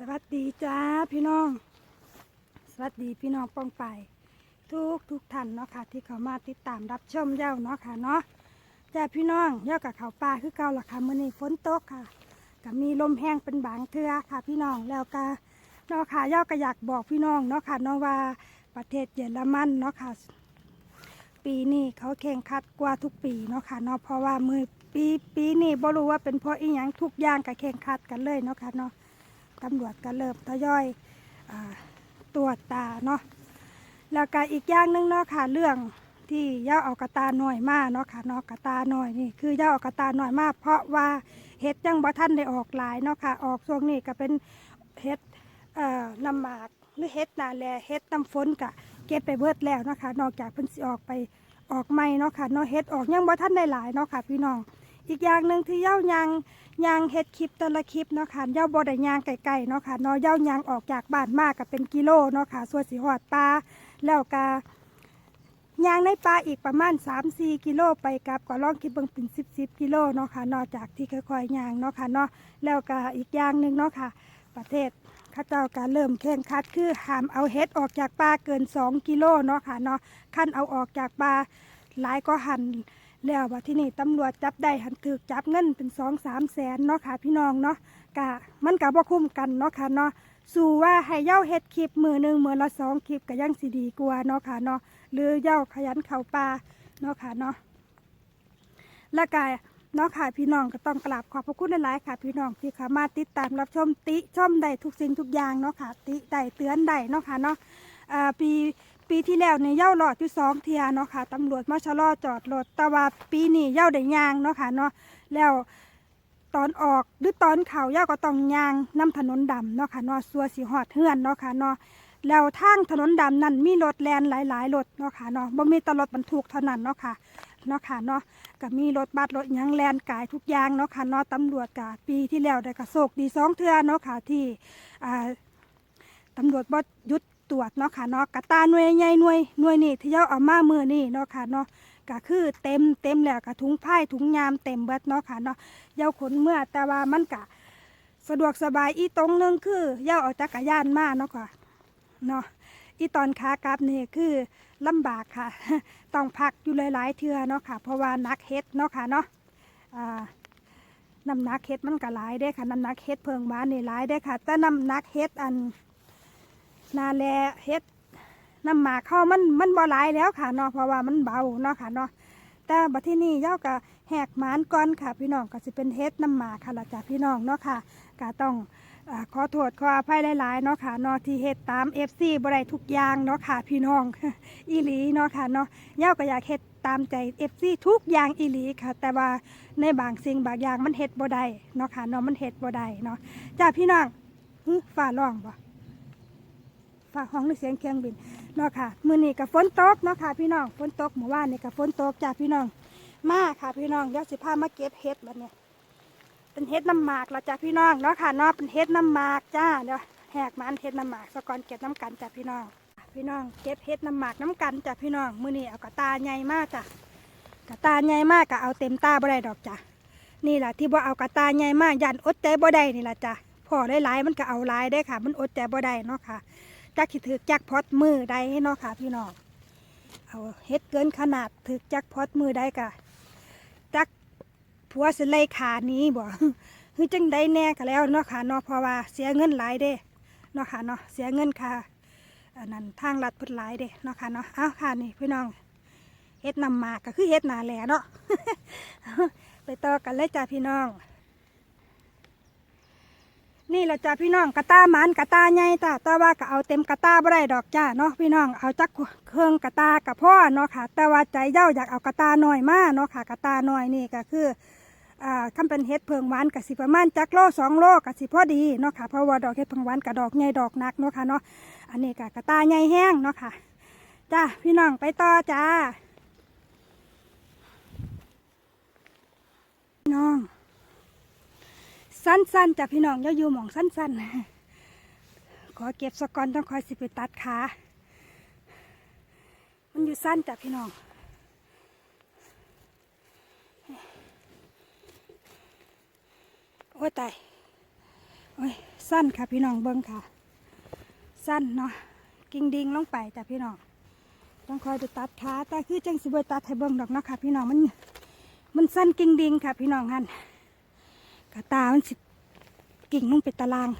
สวัสดีจ้าพี่น้อง สวัสดีพี่น้องป้องไป ทุกทุกท่านเนาะค่ะ ที่เขามาติดตามรับชมเย้าเนาะค่ะเนาะจ้าพี่น้องเย้ากับเขาป่าคือเก่าละค่ะมื้อนี้ฝนตกค่ะก็มีลมแห้งเป็นบางเทือค่ะ พี่น้องแล้วก็เนาะค่ะเย้าก็อยากบอกพี่น้องเนาะค่ะเนาะว่าประเทศเยอรมันเนาะค่ะ ปีนี้เขาแข่งขัดกว่าทุกปีเนาะค่ะเนาะเพราะว่ามือปีปีนี้บ่รู้ว่าเป็นเพราะอีหยังทุกอย่างก็แข่งขัดกันเลยเนาะค่ะเนาะ ตำรวจก็เริ่มทยอยอตรวจตาเนาะแล้วก็อีกอย่างหนึงเนาะค่ะเรื่องที่ย่าเอากระตาหน่อยมาเนาะค่ะเนาะกระตาหน่อยนี่คือย่าเอากระตาหน่อยมาเพราะว่าเฮ็ดยังบ่ทันได้ออกหลายเนาะค่ะออกช่วงนี้ก็เป็นเฮ็ดน้ำหมากหรือเฮ็ดนาแลเฮ็ดน้ำฝนกะเก็บไปเบิดแล้วเนาะคะนอกจากเพิ่นสิออกไปออกใหม่เนาะค่ะเนาะเฮ็ดออกยังบ่ทันได้หลายเนาะค่ะพี่น้อง อีกอย่างหนึ่งที่เย้ายางยางเฮ็ดคลิปแต่ละคลิปเนาะค่ะเย้าบดยางไกลๆเนาะค่ะเนาะเย้ายางออกจากบ้านมากก็เป็นกิโลเนาะค่ะส่วนสิฮอดป่าแล้วก็ยางในป่าอีกประมาณ 3-4 กิโลไปกับก็ลองคิดเบิ่งเป็น10-10กิโลเนาะค่ะนอกจากที่ค่อยๆยางเนาะค่ะเนาะแล้วก็อีกอย่างหนึ่งเนาะค่ะ ประเทศข้าเจ้าการเริ่มแข่งขัดคือห้ามเอาเฮ็ดออกจากป่าเกิน 2 กิโลเนาะค่ะเนาะขั้นเอาออกจากป่าหลายก็หัน แล้วว่าที่นี่ตำรวจจับได้หันถือจับเงินเป็น2 3แสนเนาะค่ะพี่น้องเนาะกะมันกะบ่คุ้มกันเนาะค่ะเนาะสู่ว่าให้เย้าเฮ็ดคลิปมือหนึ่งมือละสองคลิปก็ยังสิดีกว่าเนาะค่ะเนาะหรือเย้าขยันเข้าป่าเนาะค่ะเนาะแล้วก็เนาะค่ะพี่น้องก็ต้องกราบขอบพระคุณหลายๆค่ะ พี่น้องที่เข้ามาติดตามรับชมติชมได้ทุกสิ่งทุกอย่างเนาะค่ะติได้เตือนได้เนาะค่ะเนาะปี ปีที่แล้วเนี่ยเย่าหลอดอยู่สองเทียเนาะค่ะตำรวจมาชะลอจอดรถแต่ว่าปีนี้เย่าได้ยางเนาะค่ะเนาะแล้วตอนออกหรือตอนเข่าเย่าก็ต้องยางน้ำถนนดำเนาะค่ะเนาะสัวสีหอดเฮือนเนาะค่ะเนาะแล้วทางถนนดำนั้นมีรถแลนหลายๆรถเนาะค่ะเนาะบ่มีแตรถบรรทุกเท่านั้นเนาะค่ะเนาะค่ะเนาะก็มีรถบัสรถยังแลนกายทุกอย่างเนาะค่ะเนาะตำรวจกะปีที่แล้วได้กระโศกดีสองเทือเนาะค่ะที่ตำรวจบดหยุด ตรวจเนาะค่ะเนาะกระตาหน่วยใหญ่หน่วยหน่วยนี่ที่เจ้าเอามามือนี่เนาะค่ะเนาะก็คือเต็มเต็มแล้วกะถุงผ้าถุงยามเต็มเบิดเนาะค่ะเนาะเย้าขนเมื่อแต่ว่ามันกะสะดวกสบายอีตรงนึงคือเย้าเอาจักรยานมาเนาะค่ะเนาะอีตอนขากลับนี่คือลำบากค่ะ ต้องพักอยู่หลายๆเทือเนาะค่ะ เพราะว่านักเฮ็ดเนาะค่ะเนาะอ่าน้ำหนักเฮ็ดมันก็หลายได้ค่ะน้ำหนักเฮ็ดเพิงหวานนี่หลายได้ค่ะ แต่น้ำหนักเฮ็ดอัน นาแลเฮ็ดน้ำหมากเข้ามันมันบ่หลายแล้วค่ะเนาะเพราะว่ามันเบาเนาะค่ะเนาะแต่บัดที่นี่ย้าก็แหกหมานก่อนค่ะ พี่น้องก็สิเป็นเฮ็ดน้ำหมากค่ะละจ้ะพี่น้องเนาะค่ะก็ต้องอขอโทษขออภัยหลายๆเนาะค่ะเนาะที่เฮ็ดตาม FC บ่ได้ทุกอย่างเนาะค่ะพี่น้องอีหลีเนาะค่ะเนาะย้าก็อยากเฮ็ดตามใจเอฟซีทุกอย่างอีหลีค่ะ แต่ว่าในบางสิ่งบางอย่างมันเฮ็ดบ่ได้เนาะค่ะเนาะมันเฮ็ดบ่ได้เนาะจ้าพี่น้องหึฟ้าร้องบ่ ฟ้าห้องหรือเสียงเครื่องบินเนาะค่ะมื้อนี้ก็ฝนตกเนาะค่ะพี่น้องฝนตกเมื่อวานนี่ก็ฝนตกจ้าพี่น้อง มาค่ะพี่น้องเดี๋ยวสิพามาเก็บเฮ็ดบัดนี้เป็นเฮ็ดน้ำหมากแล้วจ้าพี่น้องเนาะค่ะเนาะเป็นเฮ็ดน้ำหมากจ้าเดี๋ยวแหกมันเฮ็ดน้ำหมากสะกอนเก็บน้ำกันจ้าพี่น้องพี่น้องเก็บเฮ็ดน้ำหมากน้ำกันจ้ะพี่น้องมื้อนี้เอากระตาใหญ่มากจ้ะกระตาใหญ่มากก็เอาเต็มตาบ่ได้ดอกจ้ะนี่แหละที่บ่เอากระตาใหญ่มากยันอดใจบ่ได้นี่แหละจ้ะพอหลายๆมันก็เอาหลายได้ค่ะ มันอดใจบ่ได้เนาะค่ะ จักสิถือจักพอดมือใดให้นาะค่ะพี่น้องเอาเฮ็ดเกินขนาดถือจักพอดมือใดกะจักผัวสิไล่ขาหนี้บ่คือจังใดแน่ก็แล้วเนาะค่ะเนาะเพราะว่าเสียเงินหลายเด้เนาะค่ะเนาะเสียเงินค่ะอันนั้นทางลัดพิ่นหลายเด้เนาะค่ะเนาะอ้าวค่ะนี่พี่น้องเฮ็ดนำมากก็คือเฮ็ดนาแหล่เนาะไปต่อกันเลยจ้าพี่น้อง นี่แหละจ้าพี่น้องกระตามันกระตาใหญ่จ้าแต่ว่าก็เอาเต็มกระตาบ่ได้ดอกจ้าเนาะพี่น้องเอาจักเครื่องกระตากับพ่อเนาะค่ะ แต่ว่าใจเย้าอยากเอากระตาหน่อยมาเนาะค่ะกระตาหน่อยนี่ก็คืออ่าคำเป็นเฮ็ดเพิงหวานกะสิประมาณจักโลสองโลกะสิพอดีเนาะค่ะเพราะว่าดอกเฮ็ดเพิงหวานกับดอกใหญ่ดอกหนักเนาะค่ะเนาะอันนี้กะกระตาใหญ่แห้งเนาะค่ะจ้าพี่น้องไปต่อจ้าพี่น้อง สั้นๆจ้ะพี่น้องย่าอยู่หมองสั้นๆ ขอเก็บสกอนต้องคอยสิไปตัดขามันอยู่สั้นจ้ะพี่น้องโอ้ยตายโอ้ยสั้นค่ะพี่น้องเบิ้งค่ะ สั้นเนาะกิ่งดิงลงไปจ้ะพี่น้องต้องคอยไปตัดขาแต่คือจังสิบตัดให้เบิ้งดอกเนาะค่ะ พี่น้องมัน มันสั้นกิ่งดิงค่ะ พี่น้องฮัน กระตามันสิกิ่งลงไปตาราง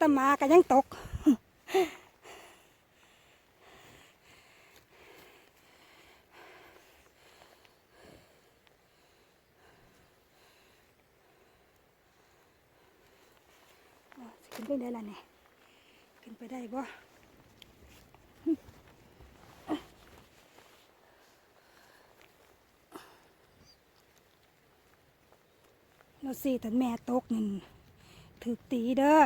ตะมาก็ยังตก ขึ้นไปได้ละเนี่ยขึ้นไปได้บ่ เราสี่แต่แม่ตกนั่นถือตีเด้อ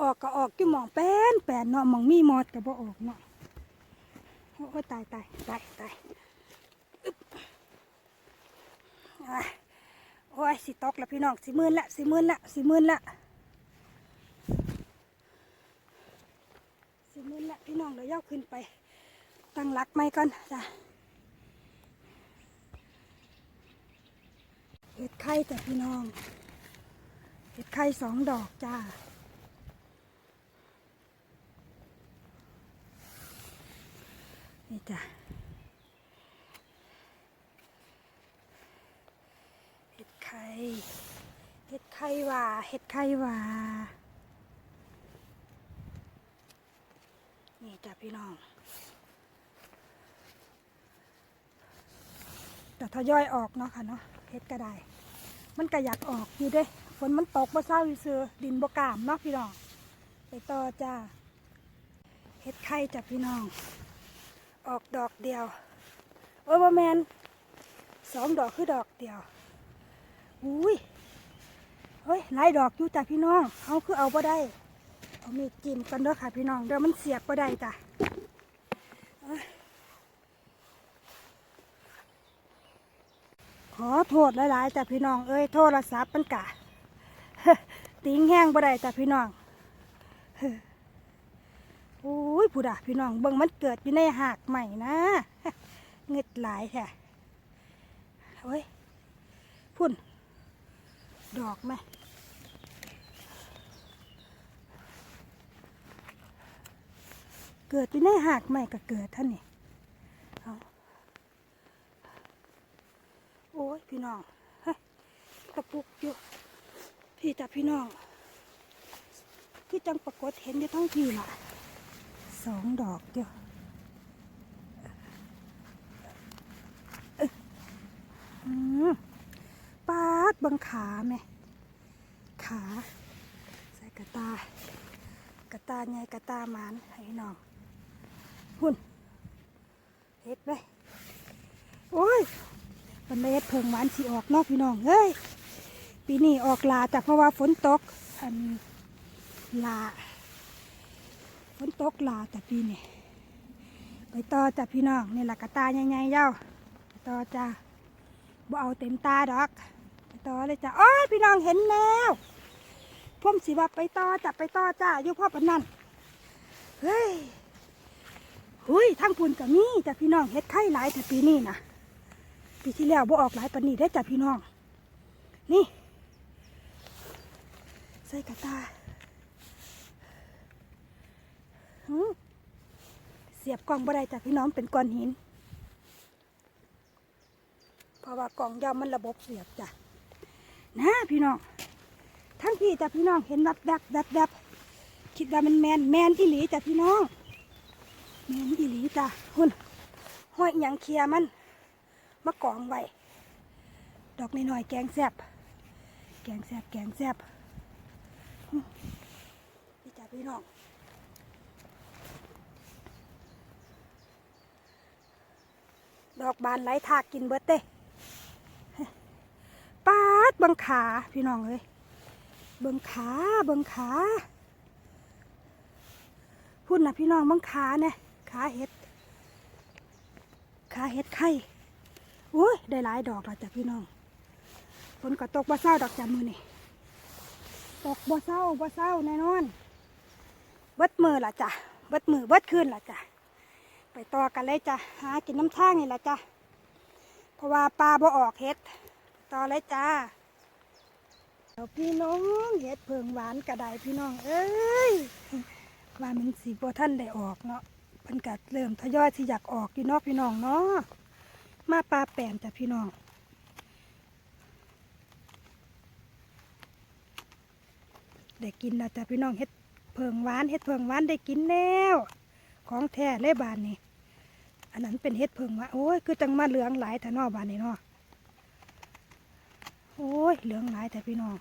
ออกก็ออกที่หมองแป้นแป้นเนาะหมองมีมอดก็บ่ออกเนาะโอ้ตายตายตายตายโอ้ยสิตกแล้วพี่น้องสิมื่นละสิมื่นละสิมื่นละสิมื่นละพี่น้องเดี๋ยวย่าขึ้นไป ตั้งหลักไม่ก่อนจ้ะเห็ดไข่จ้ะพี่น้อง เห็ดไข่สองดอกจ้านี่จ้ะเห็ดไข่เห็ดไข่หว่าเห็ดไข่หว่านี่จ้ะพี่น้อง แต่ทยอยออกเนาะค่ะเนาะเห็ดก็ได้ มันก็อยากออกอยู่เด้ฝนมันตกมาเศร้าอยู่เสือดินบกามเนาะพี่น้อง ไปต่อจ้าเห็ดไข่จ้ะพี่น้อง ออกดอกเดียวโอ้ยบแมนสองดอกคือดอกเดียวอุ้ยเฮ้ยหลายดอกอยู่จ้ะพี่น้องเอาคือเอาบ่ได้เอามีดจิ้มกันเด้อค่ะพี่น้องเดี๋ยวมันเสียบบ่ได้จ้ะเอ้ย ขอโทษหลายๆจ้ะพี่น้องเอ้ยโทรศัพท์มันกะติ้งแห้งบ่ได้จ้ะพี่น้องอุ้ยผู้ด่าพี่น้องเบิ่งมันเกิดอยู่ในหากใหม่นะเงึดหลายแท้เฮ้ยพุ่น ดอกไหมเกิดที่ในหากใหม่ก็เกิดท่านนี่เอาโอ้ย พี่ น้องกระปุกอยู่ พี่จับพี่น้อง คือจังปรากฏเห็นอยู่ทั้งพี่ล่ะสองดอกเดียวอืมปาดบังขาแม่ขา ใส่กระตา กระตาไงกระตามานให้น้องหุ่นเฮ็ดไปโอ้ย มันไม่เฮ็ดเพิงหวานสีออกนอกพี่น้องเฮ้ยปีนี้ออกลาแต่เพราะว่าฝนตกอันลาฝนตกลาแต่ปีนี้ไปต่อจ้ะพี่น้องนี่แหละกระตาใหญ่ๆเย้าไปต่อจ้าบ่เอาเต็มตาดอกไปต่อเลยจ้ะโอ้ยพี่น้องเห็นแล้วพ่มสิว่าไปต่อจับไปต่อจ้าอยู่พ่อปนนั่นเฮ้ยหุยทั้งปุ่นกับมีจ้ะพี่น้องเฮ็ดไข่หลายแต่ปีนี้นะ ปีที่แล้วบ่ออกหลายปานนี้ได้จ้ะพี่น้อง นี่ ใส่กระตาเสียบกล้องบ่ได้จ้ะพี่น้องเป็นก้อนหิน เพราะว่ากล่องยาวมันระบบเสียบจ้ะนะพี่น้อง ทั้งพี่จ้ะพี่น้องเห็นแบบแบบแบบแบบคิดว่ามันแมนแมนอีหลีจ้ะพี่น้องแมนอีหลีจ้ะหุ่นห้อยหยังเคลียมัน มากองไว้ ดอกน้อยๆแกงแซบแกงแซบแกงแซบพี่จ้ะพี่น้องดอกบานไหลทากกินเบิดเต้ปาดบังขาพี่น้องเลยเบังขาเบังขาพุ่นนะพี่น้องบังขาเนี่ยขาเห็ด ขาเห็ดไข่ อ้ยได้หลายดอกแล้วจ้ะพี่น้องฝนก็ตกบ่เศร้าดอกจ้ะมือนี่ตกบ่เศร้าบ่เศร้าแน่นอน เบิดมือละจ้ะเบิดมือเบิดคืนละจ้ะไปต่อกันเลยจ้ะหากินน้ำท่างนี่ละจ้ะเพราะว่าปลาบ่ออกเฮ็ดต่อเลยจ้าเอาพี่น้องเฮ็ดเพิงหวานกระไดพี่น้อง เอ้ยว่ามันสีบ่ท่านได้ออกเนาะเพิ่นก็เริ่มทยอยที่อยากออกอยู่นาะพี่น้องเนาะ มาปลาแปมจ้ะพี่น้องได้กินแล้วจ้ะพี่น้องเฮ็ดเพิงหวานเฮ็ดเพิงหวานได้กินแล้ว ของแท้เลยบานนี่อันนั้นเป็นเฮ็ดเพิงหวานโอ้ยคือจังมาเหลืองหลายแต่นอบานนี่เนาะโอ้ยเหลืองหลายแต่พี่น้อง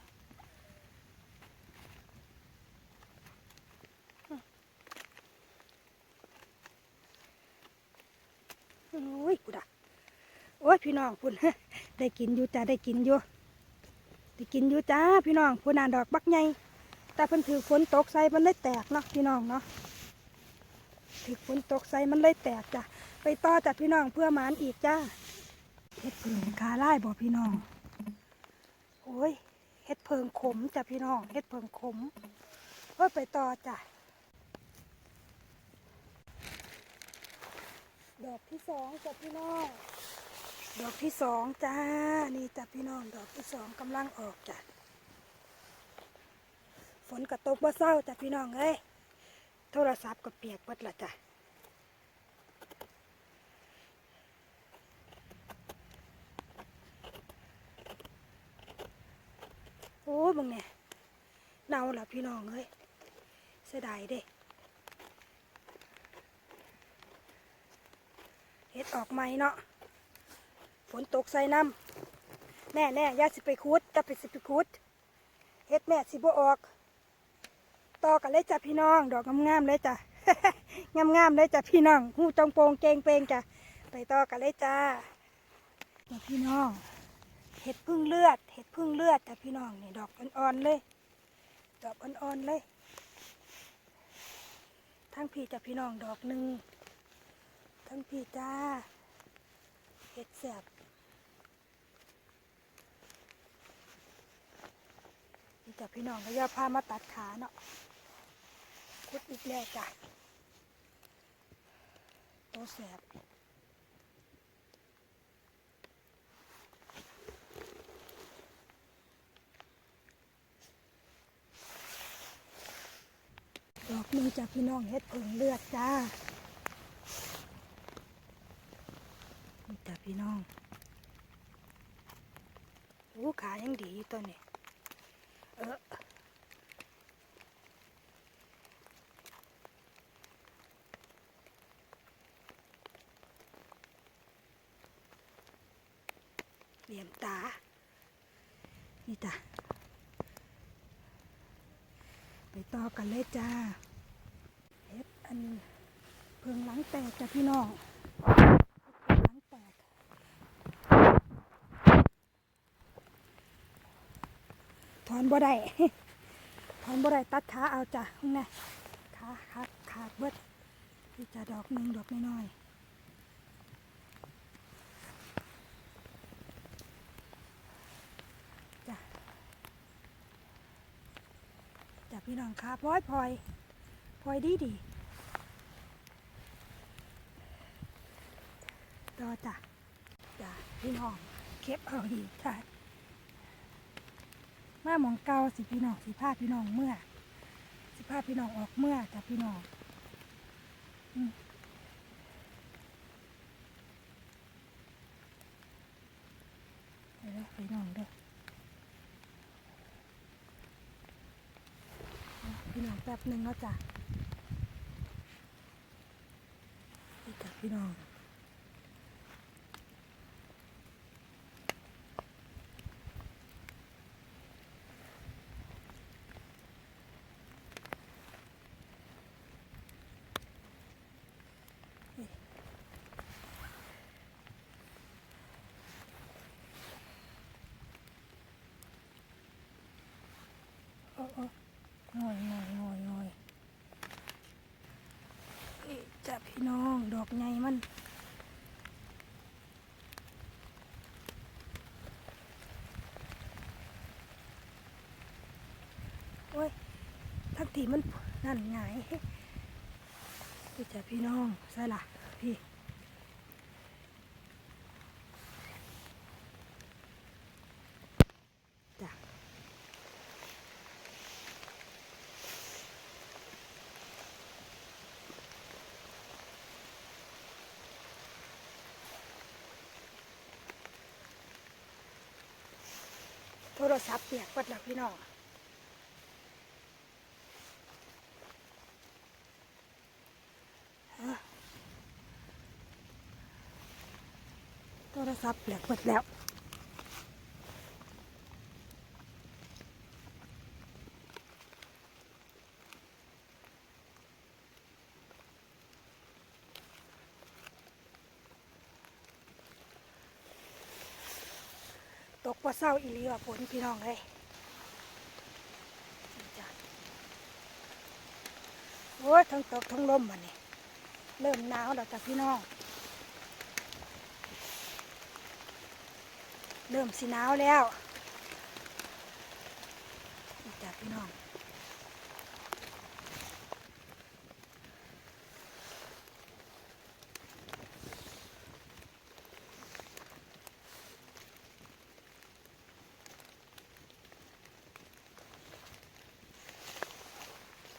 โอ้ยกูดะโอ้ย พี่น้องพุ่นได้กินอยู่จ้าได้กินอยู่ได้กินอยู่จ้าพี่น้องพุ่นน่ะดอกบักใหญ่แต่เพิ่นถือฝนตกใส่มันเลยแตกเนาะพี่น้องเนาะถือฝนตกใส่มันเลยแตกจ้ะไปต่อจากพี่น้องเพื่อมานอีกจ้าเฮ็ดเพิงคาไล่บ่พี่น้องโอ้ยเฮ็ดเพิงขมจ้ะพี่น้องเฮ็ดเพิงขมเพื่อไปต่อจ้ะดอกที่สองจ้ะพี่น้อง ดอกที่สองจ้า นี่จ้ะพี่น้องดอกที่สองกำลังออกจ้ะ ฝนกระตกบ่เศร้าจ้ะพี่น้องเอ้ย โทรศัพท์ก็เปียกหมดละจ้ะโอ้บังเนี่ยเน่าละพี่น้องเอ้ยเสียดายเด้เฮ็ดออกไหมเนาะ ฝนตกใส่น้ำแน่แน่ย่าสิไปคุดจะไปสิไปคุดเฮ็ดแม่สิบ่ออกต่อกันเลยจ้ะพี่น้อง ดอกงามๆเลยจ้ะงามๆเลยจ้ะพี่น้องหูจองโปงเกงเปงจ้ะไปต่อกันเลยจ้าพี่น้องเห็ดพึ่งเลือดเห็ดพึ่งเลือดจ้ะพี่น้องนี่ดอกอ่อนๆเลย ดอกอ่อนๆเลยทั้งพี่จ้ะพี่น้องดอกหนึ่งทั้งพี่จ้าเห็ดแสบ จ้ะพี่น้องก็ย่าพามาตัดขาเนาะคุดอีกแล้วจ้ะโตแสบดอกหนึงจ้ะพี่น้องเห็ดผงเลือดจ้าจ้ะพี่น้องโอ้ขายังดีอยู่ตัวนี้ เหลี่ยมตา นี่จ้ะ ไปต่อกันเลยจ้าเฮ็ดอันเพิงหลังแตกจ้ะพี่น้องเฮ็ดเพิงหลังแตกถอนบ่ได้ถอนบ่ได้ตัดขาเอาจ้ะข้างในขาขาขาดเบิดที่จะดอกหนึ่งดอกน้อยๆจ้ะจ้ะ พี่น้องขาพลอยพลอยพลอยดีดีต่อจ้ะจ้ะพี่น้องเก็บเอาอีกจ้ะมาหมองเกาสิพี่น้องสิพาพี่น้องเมื่อ สิพาพี่น้องออกเมื่อจ้ะพี่น้องอืมเดี๋ยวพี่น้องเด้อเอาพี่น้อง แป๊บหนึ่งแล้วจ้ะนี่จ้ะพี่น้องโอ้โอ้ งอยงอยงอยงอยนี่จ้ะพี่น้องดอกใหญ่มันโอ้ยทักทีมันนั่นไงายนี่จ้ะพี่น้องใช่ละพี่ รศัพท์เปียกเปิดแล้วพี่น้องโทรศัพท์เปียกเปิดแล้ว ตกว่าเศร้าอีหลีว่าฝนพี่น้องเลยโอ้ยทั้งตกทั้งลมมันนี่เริ่มหนาวแล้วจ้ะพี่น้อง เริ่มสิหนาวแล้วจ้ะพี่น้อง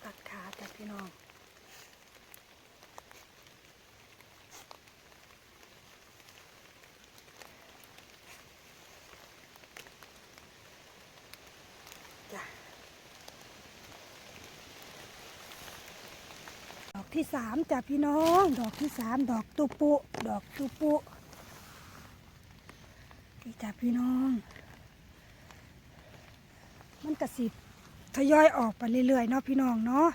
ตัดขาจ้ะ พี่น้องดอกที่สามจ้ะพี่น้อง ดอกที่สามดอกตุปุดอกตุปุนี่จ้ะพี่น้อง มันกระสิบทยอยออกไปเรื่อยๆเนาะพี่น้องเนาะ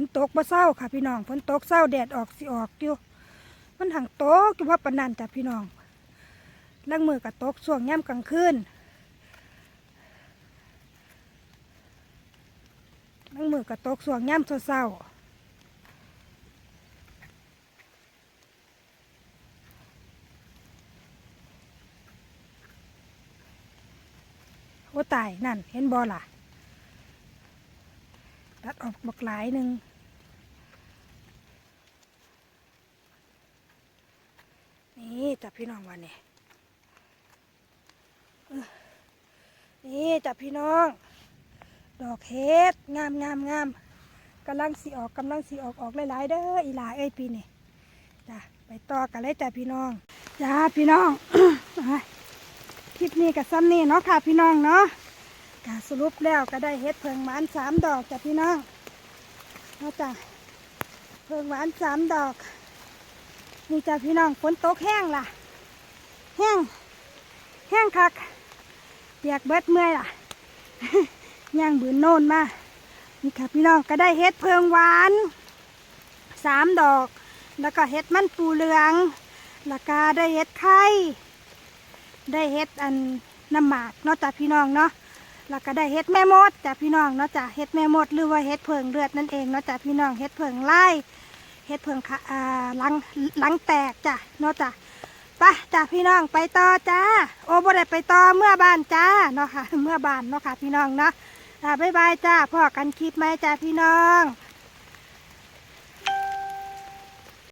นตกบ่เศร้าค่ะพี่น้องฝนตกเศร้าแดดออกสิออกอยู่มันหังตกอยู่ว่าปนนันจ้ะพี่น้องลังมือกับตกช่วงย่ำกลางคืนลังมือกับตกช่วงย่ำเศร้าโอ้ตายนั่นเห็นบอล่ะ ตัดออกบักหลายหนึ่งนี่จับพี่น้องวันนี้นี่จับพี่น้อง ดอกเฮ็ดงามงามงามกำลังสีออกกำลังสีออกออกหลายๆเด้ออีหลาเอ้ยปีนี่จ้ะไปต่อกันเลยจ้ะพี่น้องจ้าพี่น้องอะคลิปนี้กับซ้ำนี่เนาะค่ะพี่น้องเนาะ กาสรุปแล้วก็ได้เฮ็ดเพิงหวานสามดอกจ้ะพี่น้องเอาจ้ะเพิงหวานสามดอก นี่จ้ะพี่น้องฝนตกแห้งล่ะ แห้ง แห้งคักเปียกเบิดเมื่อยล่ะย่างบืนโน่นมา นี่ค่ะพี่น้องก็ได้เฮ็ดเพิงหวานสามดอก แล้วก็เฮ็ดมันปูเหลืองแล้วก็ได้เฮ็ดไข่ได้เฮ็ดอันน้ำหมากเนาะจ้ะพี่น้องเนาะ แล้วก็ได้เฮ็ดแม่มดจ้ะพี่น้องเนาะจ้ะเฮ็ดแม่มดหรือว่าเฮ็ดเพิงเลือดนั่นเองเนาะจ้ะพี่น้องเฮ็ดเพิงไล่เฮ็ดเพิงขาอ่าลังลังแตกจ้ะเนาะจ้ะไปจ้ะพี่น้องไปต่อจ้าโอ้บ่ได้ไปต่อเมื่อบ้านจ้าเนาะค่ะ เมื่อบ้านเนาะค่ะพี่น้องเนาะอ่าบ๊ายบายจ้าพ่อกันคลิปไหมจ้าพี่น้อง